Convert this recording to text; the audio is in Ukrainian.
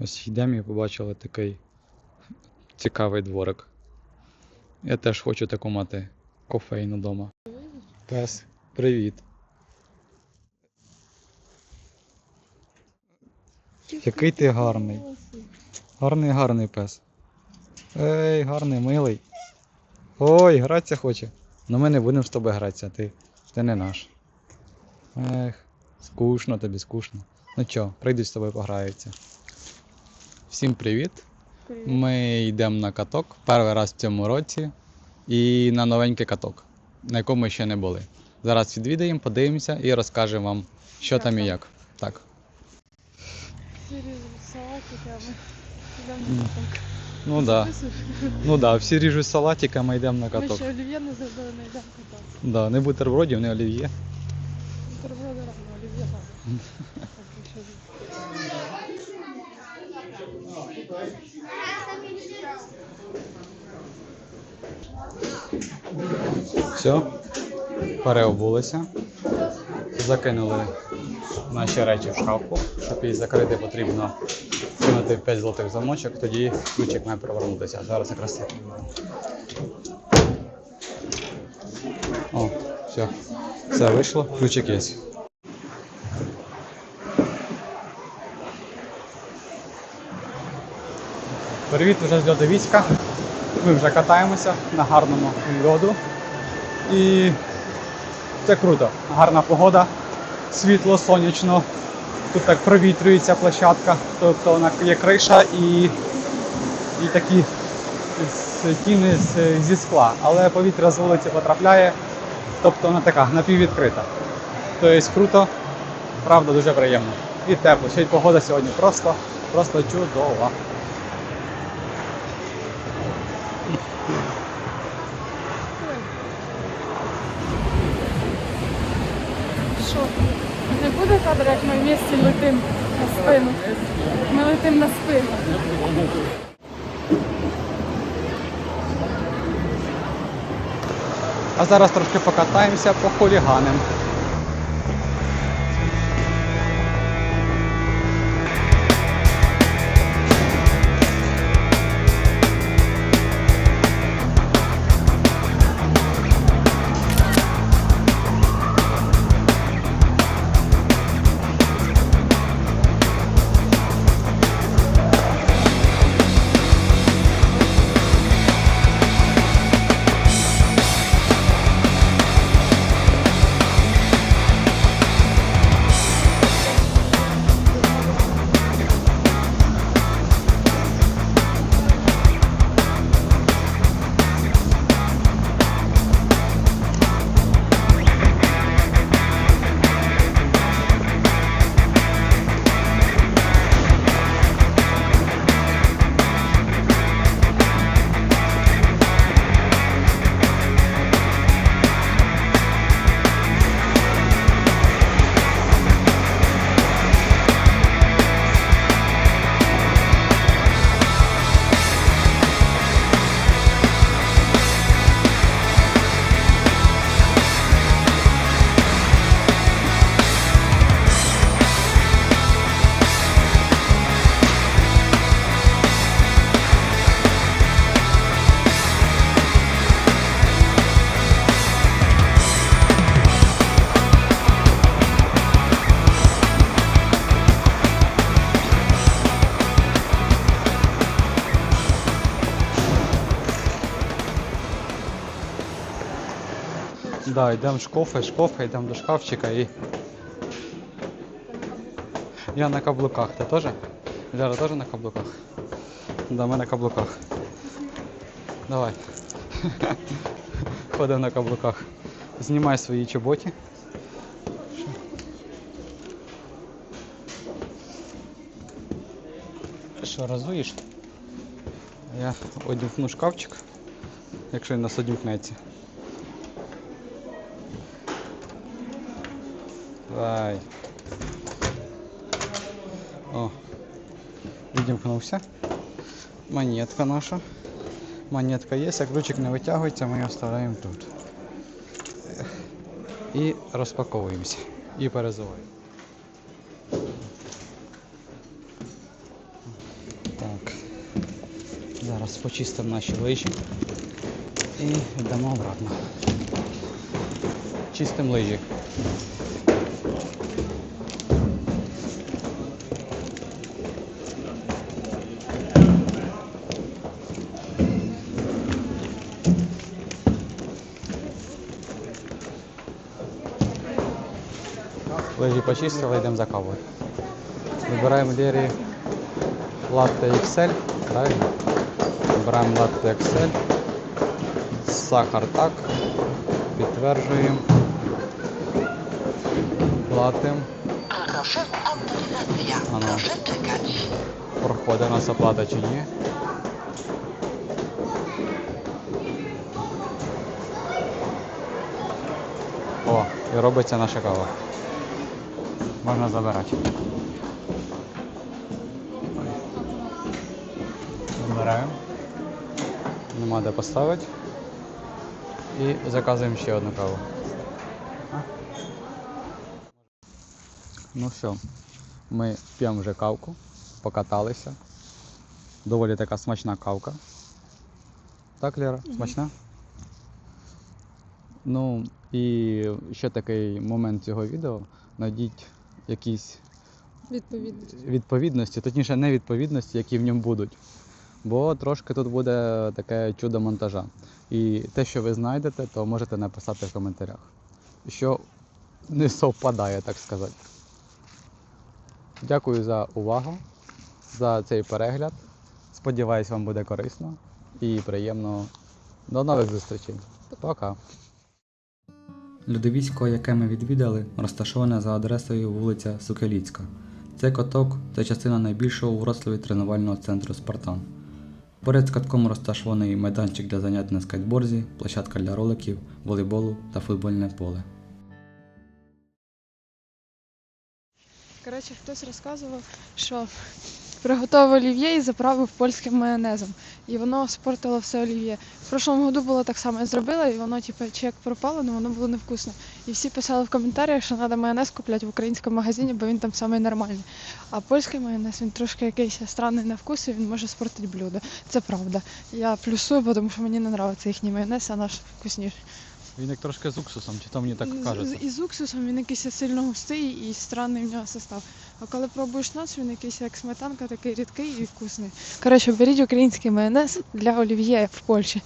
Ось йдемо і побачили такий цікавий дворик. Я теж хочу таку мати кофейну вдома. Пес, привіт. Який ти гарний. Гарний, гарний пес. Ей, гарний, милий. Ой, гратися хоче. Ну ми не будемо з тобою гратися, ти, ти не наш. Ех, скучно тобі, скучно. Ну чо, прийдуть з тобою пограються. Всім привіт. Ми йдемо на каток перший раз в цьому році і на новенький каток, на якому ми ще не були. Зараз відвідаємо, подивимося і розкажемо вам, що там і як. Так. Ну так. Да. Ну да, всі ріжуть салатиками, йдемо на Ми каток. ще олів'є не зробили, не йдемо кататися. Да, не бутербродів, не олів'є. Бутерброди рано, олів'є рано. Так. Все, переобулися. Закинули наші речі в шкафу. Щоб її закрити, потрібно кинути 5 золотих замочок, тоді ключик має перевернутися. Зараз якраз це. О, все. Все вийшло, ключик є. Привіт вже з льодовіська. Ми вже катаємося на гарному льоду. І це круто. Гарна погода, світло, сонячно. Тут так провітрюється площадка, тобто вона є криша і, і такі тіни зі скла. Але повітря з вулиці потрапляє, тобто вона така напіввідкрита. Тобто круто, правда, дуже приємно. І тепло. Ще й погода сьогодні просто, просто чудова. Що? Не буде кадр, як ми в місті летимо на спину. Ми летимо на спину. А зараз трошки покатаємося по хуліганам. Да, йдемо в шкофи, шкофи, йдемо до шкафчика і. Я на каблуках, ти теж? Ляра теж на каблуках? Да, ми на каблуках. Давай. Ходимо на каблуках. Знімай свої чоботі. Що, розуєш? Я одімкну шкафчик, якщо він нас одімкнеться. Давай. О. Відімкнувся. Монетка наша. Монетка є, а ключик не витягується, ми його вставляємо тут. І розпаковуємося. І перезуваємо. Зараз почистимо наші лижі і йдемо обратно. Чистимо лижі. Лижі почистили, йдемо за кавою. Вибираємо Лері латте XL, правильно? Вибираємо латте XL. Сахар так. Підтверджуємо. Платимо. Proszę czekać. Проходить у нас оплата чи ні. О, і робиться наша кава. Можна забирати. Забираємо. Нема де поставити. І заказуємо ще одну каву. Ну все, ми п'ємо вже кавку, покаталися. Доволі така смачна кавка. Так, Лера? Смачна? Ну, і ще такий момент цього відео. Найдіть якісь Відповідно. відповідності, точніше, невідповідності, які в ньому будуть. Бо трошки тут буде таке чудо монтажа. І те, що ви знайдете, то можете написати в коментарях. Що не совпадає, так сказати. Дякую за увагу, за цей перегляд. Сподіваюсь, вам буде корисно і приємно. До нових зустрічей. Пока. Людовісько, яке ми відвідали, розташоване за адресою вулиця Сукеліцька. Цей каток це частина найбільшого у Вроцлаві тренувального центру Спартан. Поряд з катком розташований майданчик для занять на скейтборді, площадка для роликів, волейболу та футбольне поле. Коротше, хтось розказував, що приготував олів'є і заправив польським майонезом. І воно спортило все олів'є. В прошлому году було так само я зробила, і воно, типу, чи як пропало, але воно було невкусне. І всі писали в коментарях, що треба майонез купляти в українському магазині, бо він там самий нормальний. А польський майонез він трошки якийсь странний на вкус, і він може спортити блюдо. Це правда. Я плюсую, тому що мені не подобається їхній майонез, а наш вкусніший. Він як трошки з уксусом, чи то мені так кажеться? І з уксусом він якийсь сильно густий і странний в нього состав. А коли пробуєш наш, він якийсь як сметанка, такий рідкий і вкусний. Коротше, беріть український майонез для олів'є в Польщі.